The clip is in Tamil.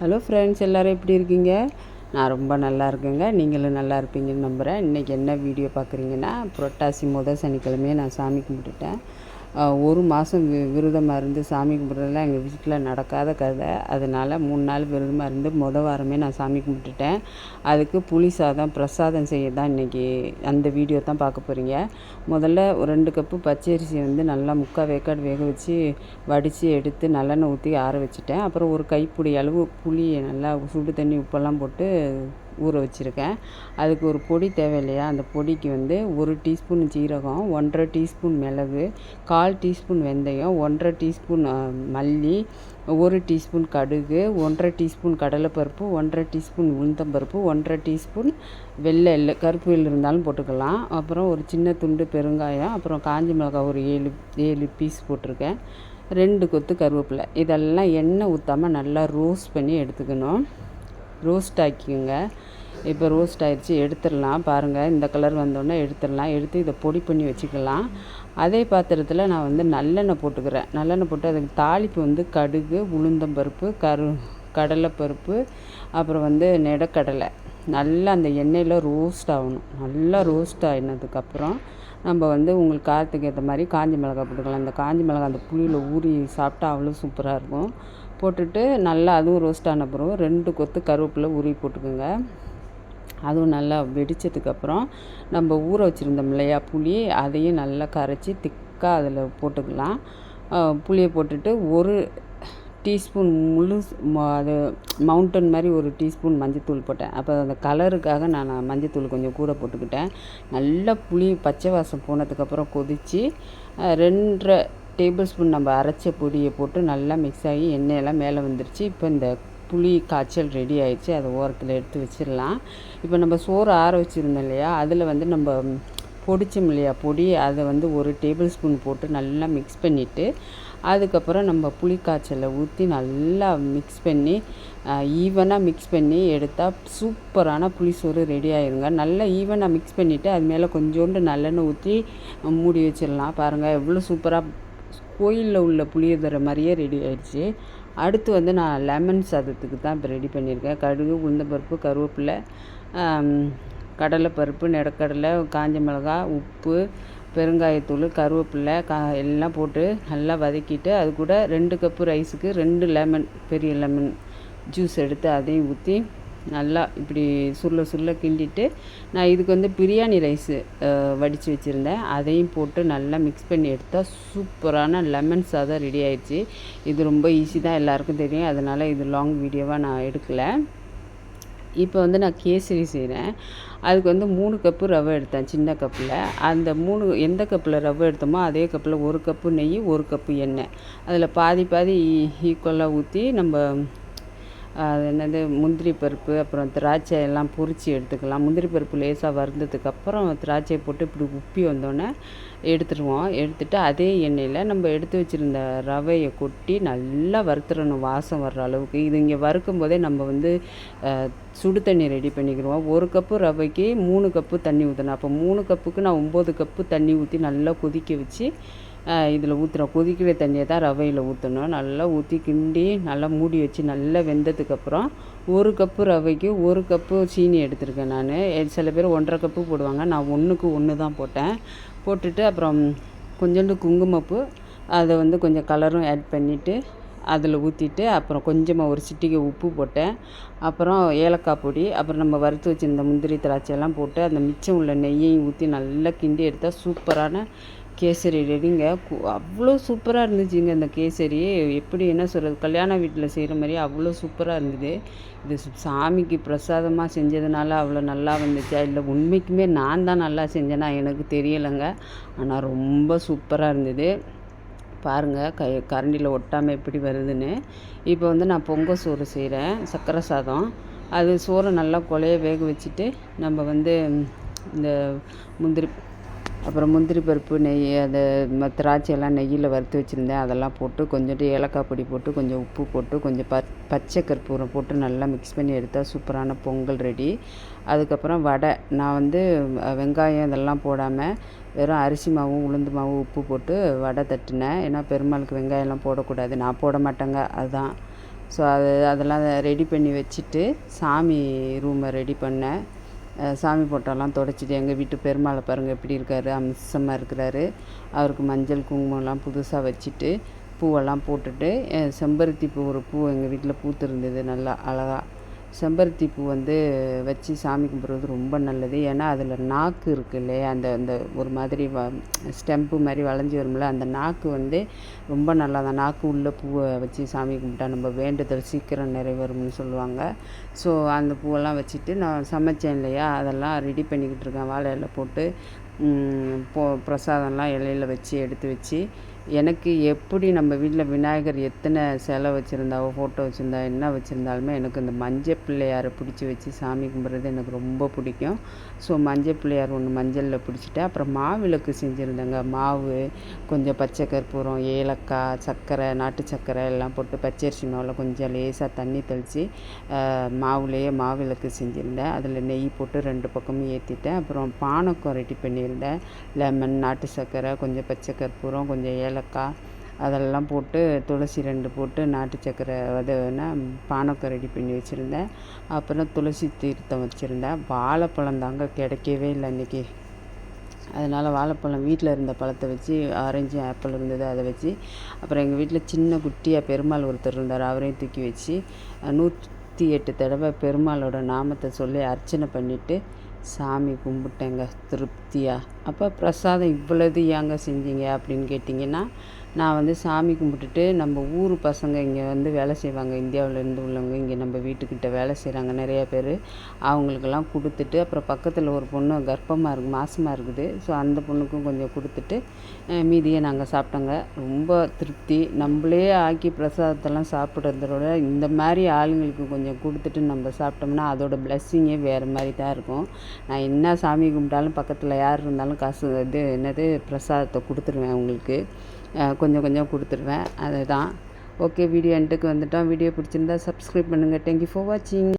ஹலோ ஃப்ரெண்ட்ஸ் எல்லோரும் எப்படி இருக்கீங்க? நான் ரொம்ப நல்லா இருக்கேங்க. நீங்களும் நல்லா இருப்பீங்கன்னு நம்புகிறேன் இன்றைக்கி என்ன வீடியோ பார்க்குறீங்கன்னா புரட்டாசி முதல் சனிக்கிழமையே நான் சாமி கும்பிட்டுட்டேன். ஒரு மாதம் வி விரதமாக இருந்து சாமி கும்பிட்றதுலாம் எங்கள் வீட்டில் நடக்காத கதை. அதனால் மூணு நாள் விரதமாக இருந்து மொதல் வாரமே நான் சாமி கும்பிட்டுட்டேன். அதுக்கு புளி சாதம் பிரசாதம் செய்ய தான் இன்றைக்கி அந்த வீடியோ தான் பார்க்க போகிறீங்க முதல்ல ஒரு ரெண்டு கப்பு பச்சரிசியை வந்து நல்லா முக்கால் வேக்காடு வேக வச்சு வடித்து எடுத்து நல்லெண்ணெய் ஊற்றி ஆற வச்சுட்டேன். அப்புறம் ஒரு கைப்பிடி அளவு புளியை நல்லா சுடு தண்ணி உப்பெல்லாம் போட்டு ஊற வச்சுருக்கேன். அதுக்கு ஒரு பொடி தேவை இல்லையா அந்த பொடிக்கு வந்து ஒரு டீஸ்பூன் ஜீரகம் ஒன்றரை டீஸ்பூன் மிளகு கால் டீஸ்பூன் வெந்தயம் ஒன்றரை டீஸ்பூன் மல்லி ஒரு டீஸ்பூன் கடுகு ஒன்றரை டீஸ்பூன் கடலைப்பருப்பு ஒன்றரை டீஸ்பூன் உளுந்தம்பருப்பு ஒன்றரை டீஸ்பூன் வெள்ளை எள்ளு கருப்பு எள்ளு இருந்தாலும் போட்டுக்கலாம். அப்புறம் ஒரு சின்ன துண்டு பெருங்காயம் அப்புறம் காஞ்ச மிளகாய் ஒரு ஏழு ஏழு பீஸ் போட்டிருக்கேன். ரெண்டு கொத்து கருவேப்பிலை. இதெல்லாம் எண்ணெய் ஊற்றாமல் நல்லா ரோஸ்ட் பண்ணி எடுத்துக்கணும். ரோஸ்ட் ஆக்கிக்கோங்க. இப்போ ரோஸ்ட் ஆகிடுச்சி எடுத்துடலாம். பாருங்கள் இந்த கலர் வந்தோடனே எடுத்துடலாம். எடுத்து இதை பொடி பண்ணி வச்சுக்கலாம். அதே பாத்திரத்தில் நான் வந்து நல்லெண்ணெய் போட்டுக்கிறேன். நல்லெண்ணெய் போட்டு அதுக்கு தாளிப்பு வந்து கடுகு உளுந்தம்பருப்பு கரு கடலைப்பருப்பு அப்புறம் வந்து நெடக்கடலை. நல்லா அந்த எண்ணெயில் ரோஸ்ட் ஆகணும். நல்லா ரோஸ்ட் ஆகினதுக்கப்புறம் நம்ம வந்து உங்களுக்கு காரத்துக்கு ஏற்ற மாதிரி காஞ்ச மிளகாய் போட்டுக்கலாம். இந்த காஞ்ச மிளகாய் அந்த புளியில் ஊறி சாப்பிட்டா அவ்வளோ சூப்பராக இருக்கும். போட்டுட்டு நல்லா அதுவும் ரோஸ்ட் ஆன பிறகு ரெண்டு கொத்து கருவேப்பிலை உருவி போட்டுக்கோங்க. அதுவும் நல்லா வெடித்ததுக்கப்புறம் நம்ம ஊற வச்சுருந்தோம் இல்லையா புளி அதையும் நல்லா கரைச்சி திக்காக அதில் போட்டுக்கலாம். புளியை போட்டுட்டு ஒரு டீஸ்பூன் முழு அது மவுண்டன் மாதிரி ஒரு டீஸ்பூன் மஞ்சத்தூள் போட்டேன். அப்போ அந்த கலருக்காக நான் மஞ்சத்தூள் கொஞ்சம் கூட போட்டுக்கிட்டேன். நல்லா புளி பச்சை வாசம் போனதுக்கப்புறம் கொதித்து ரெண்டரை டேபிள் ஸ்பூன் நம்ம அரைச்ச பொடியை போட்டு நல்லா மிக்ஸ் ஆகி எண்ணெயெல்லாம் மேலே வந்துருச்சு. இப்போ இந்த புளி காய்ச்சல் ரெடி ஆயிடுச்சு. அதை ஓரத்தில் எடுத்து வச்சிடலாம். இப்போ நம்ம சோறு ஆற வச்சுருந்தோம் இல்லையா? அதில் வந்து நம்ம பொடிச்சோம் இல்லையா? பொடி அதை வந்து ஒரு டேபிள் ஸ்பூன் போட்டு நல்லா மிக்ஸ் பண்ணிவிட்டு அதுக்கப்புறம் நம்ம புளி காய்ச்சலை ஊற்றி நல்லா மிக்ஸ் பண்ணி ஈவனாக மிக்ஸ் பண்ணி எடுத்தால் சூப்பரான புளிசோறு ரெடி ஆயிருங்க. நல்லா ஈவனாக மிக்ஸ் பண்ணிவிட்டு அது மேலே கொஞ்சோண்டு நல்லெண்ணெய் ஊற்றி மூடி வச்சிடலாம். பாருங்கள் எவ்வளோ சூப்பராக கோயிலில் உள்ள புளியோதரை மாதிரியே ரெடி ஆயிடுச்சு. அடுத்து வந்து நான் லெமன் சாதத்துக்கு தான் இப்போ ரெடி பண்ணியிருக்கேன். கடுகு உளுந்தம்பருப்பு கருவேப்பிலை கடலைப்பருப்பு நிலக்கடலை காஞ்ச மிளகாய் உப்பு பெருங்காயத்தூள் கருவேப்பிலை கா எல்லாம் போட்டு நல்லா வதக்கிட்டு அது கூட ரெண்டு கப்பு ரைஸுக்கு ரெண்டு லெமன் பெரிய லெமன் ஜூஸ் எடுத்து அதையும் ஊற்றி நல்லா இப்படி சுருள சுருள கிண்டிட்டு நான் இதுக்கு வந்து பிரியாணி ரைஸு வடித்து வச்சுருந்தேன். அதையும் போட்டு நல்லா மிக்ஸ் பண்ணி எடுத்தால் சூப்பரான லெமன் சாதம் ரெடி ஆயிடுச்சு. இது ரொம்ப ஈஸி தான் எல்லாருக்கும் தெரியும். அதனால் இது லாங் வீடியோவாக நான் எடுக்கலை. இப்போ வந்து நான் கேசரி செய்கிறேன் அதுக்கு வந்து மூணு கப்பு ரவை எடுத்தேன் சின்ன கப்பில் அந்த மூணு எந்த கப்பில் ரவை எடுத்தோமோ அதே கப்பில் ஒரு கப்பு நெய் ஒரு கப்பு எண்ணெய். அதில் பாதி பாதி ஈக்குவலாக ஊற்றி நம்ம அது என்னது முந்திரி பருப்பு அப்புறம் திராட்சை எல்லாம் பொரித்து எடுத்துக்கலாம். முந்திரி பருப்பு லேசாக வறுந்ததுக்கப்புறம் திராட்சையை போட்டு இப்படி உப்பி வந்தோடனே எடுத்துருவோம். எடுத்துட்டு அதே எண்ணெயில் நம்ம எடுத்து வச்சுருந்த ரவையை கொட்டி நல்லா வறுத்துடணும் வாசம் வர்ற அளவுக்கு. இது இங்கே வறுக்கும் போதே நம்ம வந்து சுடு தண்ணி ரெடி பண்ணிக்கிடுவோம். ஒரு கப்பு ரவைக்கு மூணு கப்பு தண்ணி ஊற்றணும் அப்போ மூணு கப்புக்கு நான் ஒம்பது கப்பு தண்ணி ஊற்றி நல்லா கொதிக்க வச்சு இதில் ஊற்றுறோம் கொதிக்கிற தண்ணியை தான் ரவையில் ஊற்றணும் நல்லா ஊற்றி கிண்டி நல்லா மூடி வச்சு நல்லா வெந்ததுக்கப்புறம் ஒரு கப்பு ரவைக்கு ஒரு கப்பு சீனி எடுத்திருக்கேன் நான். சில பேர் ஒன்றரை கப்பு போடுவாங்க. நான் ஒன்றுக்கு ஒன்று தான் போட்டேன். போட்டுட்டு அப்புறம் கொஞ்சோண்டு குங்குமப்பூ அதை வந்து கொஞ்சம் கலரும் ஆட் பண்ணிவிட்டு அதில் ஊற்றிட்டு அப்புறம் கொஞ்சமாக ஒரு சிட்டிகை உப்பு போட்டேன். அப்புறம் ஏலக்காய் பொடி அப்புறம் நம்ம வறுத்து வச்சுருந்த முந்திரி திராட்சையெல்லாம் போட்டு அந்த மிச்சம் உள்ள நெய்யையும் ஊற்றி நல்லா கிண்டி எடுத்தால் சூப்பரான கேசரி ரெடிங்க. கு- அவ்வளோ சூப்பராக இருந்துச்சுங்க இந்த கேசரி. எப்படி என்ன சொல்கிறது கல்யாண வீட்டில் செய்கிற மாதிரி அவ்வளோ சூப்பராக இருந்தது. இது சாமிக்கு பிரசாதமாக செஞ்சதுனால அவ்வளோ நல்லா வந்துச்சா? இல்லை உண்மைக்குமே நான் தான் நல்லா செஞ்சேனா எனக்கு தெரியலைங்க. ஆனால் ரொம்ப சூப்பராக இருந்தது. பாருங்கள் கை கரண்டியில் ஒட்டாமல் எப்படி வருதுன்னு. இப்போ வந்து நான் பொங்கல் சோறு செய்கிறேன் சர்க்கரை சாதம். அது சோறை நல்லா கொலையை வேக வச்சுட்டு நம்ம வந்து இந்த முந்திரி அப்புறம் முந்திரி பருப்பு நெய் அது ம- திராட்சை எல்லாம் நெய்யில் வறுத்து வச்சுருந்தேன். அதெல்லாம் போட்டு கொஞ்சோண்டு ஏலக்காய் பொடி போட்டு கொஞ்சம் உப்பு போட்டு கொஞ்சம் ப பச்சை கற்பூரம் போட்டு நல்லா மிக்ஸ் பண்ணி எடுத்தால் சூப்பரான பொங்கல் ரெடி. அதுக்கப்புறம் வடை. நான் வந்து வெங்காயம் இதெல்லாம் போடாமல் வெறும் அரிசி மாவும் உளுந்து மாவும் உப்பு போட்டு வடை தட்டினேன். ஏன்னா பெருமாளுக்கு வெங்காயம்லாம் போடக்கூடாது. நான் போட மாட்டேங்க. அதுதான். ஸோ அது அதெல்லாம் ரெடி பண்ணி வச்சுட்டு சாமி ரூமை ரெடி பண்ணேன். சாமி ஃபோட்டோலாம் தொடச்சிட்டு எங்கள் வீட்டு பெருமாளை பாருங்கள் எப்படி இருக்காரு அம்சமாக இருக்கிறாரு. அவருக்கு மஞ்சள் குங்குமம்லாம் புதுசாக வச்சுட்டு பூவெல்லாம் போட்டுட்டு செம்பருத்தி பூ ஒரு பூ எங்கள் வீட்டில் பூத்திருந்தது நல்லா அழகாக செம்பருத்தி பூ வந்து வச்சு சாமி கும்பிட்றது ரொம்ப நல்லது. ஏன்னா அதில் நாக்கு இருக்கு இல்லையா? அந்த அந்த ஒரு மாதிரி வ ஸ்டெம்ப்பு மாதிரி வளைஞ்சி வரும்ல அந்த நாக்கு வந்து ரொம்ப நல்லா அந்த நாக்கு உள்ள பூவை வச்சு சாமி கும்பிட்டா நம்ம வேண்டுதல் சீக்கிரம் நிறைவேறும்னு சொல்லுவாங்க. ஸோ அந்த பூவெல்லாம் வச்சுட்டு நான் சமைச்சேன் இல்லையா? அதெல்லாம் ரெடி பண்ணிக்கிட்டு இருக்கேன். வாழை இலை போட்டு போ பிரசாதம்லாம் இலையில் வச்சு எடுத்து வச்சு எனக்கு எப்படி நம்ம வீட்டில் விநாயகர் எத்தனை சிலை வச்சுருந்தாவோ ஃபோட்டோ வச்சுருந்தா என்ன வச்சுருந்தாலுமே எனக்கு இந்த மஞ்சள் பிள்ளையாரை பிடிச்சி வச்சு சாமி கும்பிட்றது எனக்கு ரொம்ப பிடிக்கும். ஸோ மஞ்சள் பிள்ளையார் ஒன்று மஞ்சளில் பிடிச்சிட்டு அப்புறம் மாவிளக்கு செஞ்சுருந்தேங்க. மாவு கொஞ்சம் பச்சை கற்பூரம் ஏலக்காய் சர்க்கரை நாட்டு சர்க்கரை எல்லாம் போட்டு பச்சரிசி மாவில் கொஞ்சம் லேசாக தண்ணி தெளித்து மாவுலேயே மாவிளக்கு செஞ்சுருந்தேன். அதில் நெய் போட்டு ரெண்டு பக்கமும் ஏற்றிட்டேன் அப்புறம் பானக்கம் ரெடி பண்ணியிருந்தேன். லெமன் நாட்டு சர்க்கரை கொஞ்சம் பச்சை கற்பூரம் கொஞ்சம் ஏலக்காய் அதெல்லாம் போட்டு துளசி ரெண்டு போட்டு நாட்டு சர்க்கரை அதுனா என்ன பானக்கம் ரெடி பண்ணி வச்சுருந்தேன். அப்புறம் துளசி தீர்த்தம் வச்சுருந்தேன். வாழைப்பழம் தாங்க கிடைக்கவே இல்லை இன்றைக்கி அதனால் வாழைப்பழம் வீட்டில் இருந்த பழத்தை வச்சு ஆரஞ்சு ஆப்பிள் இருந்தது அதை வச்சு அப்புறம் எங்கள் வீட்டில் சின்ன குட்டியாக பெருமாள் ஒருத்தர் இருந்தார் அவரையும் தூக்கி வச்சு நூற்றி எட்டு தடவை பெருமாளோட நாமத்தை சொல்லி அர்ச்சனை பண்ணிவிட்டு சாமி கும்பிட்டேங்க திருப்தியாக அப்போ பிரசாதம் இவ்வளவு ஏங்க செஞ்சீங்க அப்படின்னு கேட்டிங்கன்னா நான் வந்து சாமி கும்பிட்டுட்டு நம்ம ஊர் பசங்க இங்கே வந்து வேலை செய்வாங்க. இந்தியாவிலேருந்து உள்ளவங்க இங்கே நம்ம வீட்டுக்கிட்ட வேலை செய்கிறாங்க நிறையா பேர். அவங்களுக்கெல்லாம் கொடுத்துட்டு அப்புறம் பக்கத்தில் ஒரு பொண்ணு கர்ப்பமாக இருக்குது மாசமாக இருக்குது. ஸோ அந்த பொண்ணுக்கும் கொஞ்சம் கொடுத்துட்டு மீதியை நாங்கள் சாப்பிட்டோங்க. ரொம்ப திருப்தி. நம்மளே ஆக்கி பிரசாதத்தெல்லாம் சாப்பிட்றதோட இந்த மாதிரி ஆளுங்களுக்கு கொஞ்சம் கொடுத்துட்டு நம்ம சாப்பிட்டோம்னா அதோட ப்ளெஸ்ஸிங்கே வேறு மாதிரி தான் இருக்கும். நான் என்ன சாமி கும்பிட்டாலும் பக்கத்தில் யார் இருந்தாலும் காசு இது என்னது பிரசாதத்தை கொடுத்துருவேன் அவங்களுக்கு. கொஞ்சம் கொஞ்சம் கொடுத்துருவேன். அதுதான். ஓகே வீடியோ எண்டுக்கு வந்துட்டோம். வீடியோ பிடிச்சிருந்தா சப்ஸ்கிரைப் பண்ணுங்கள் தேங்க்யூ ஃபார் வாட்சிங்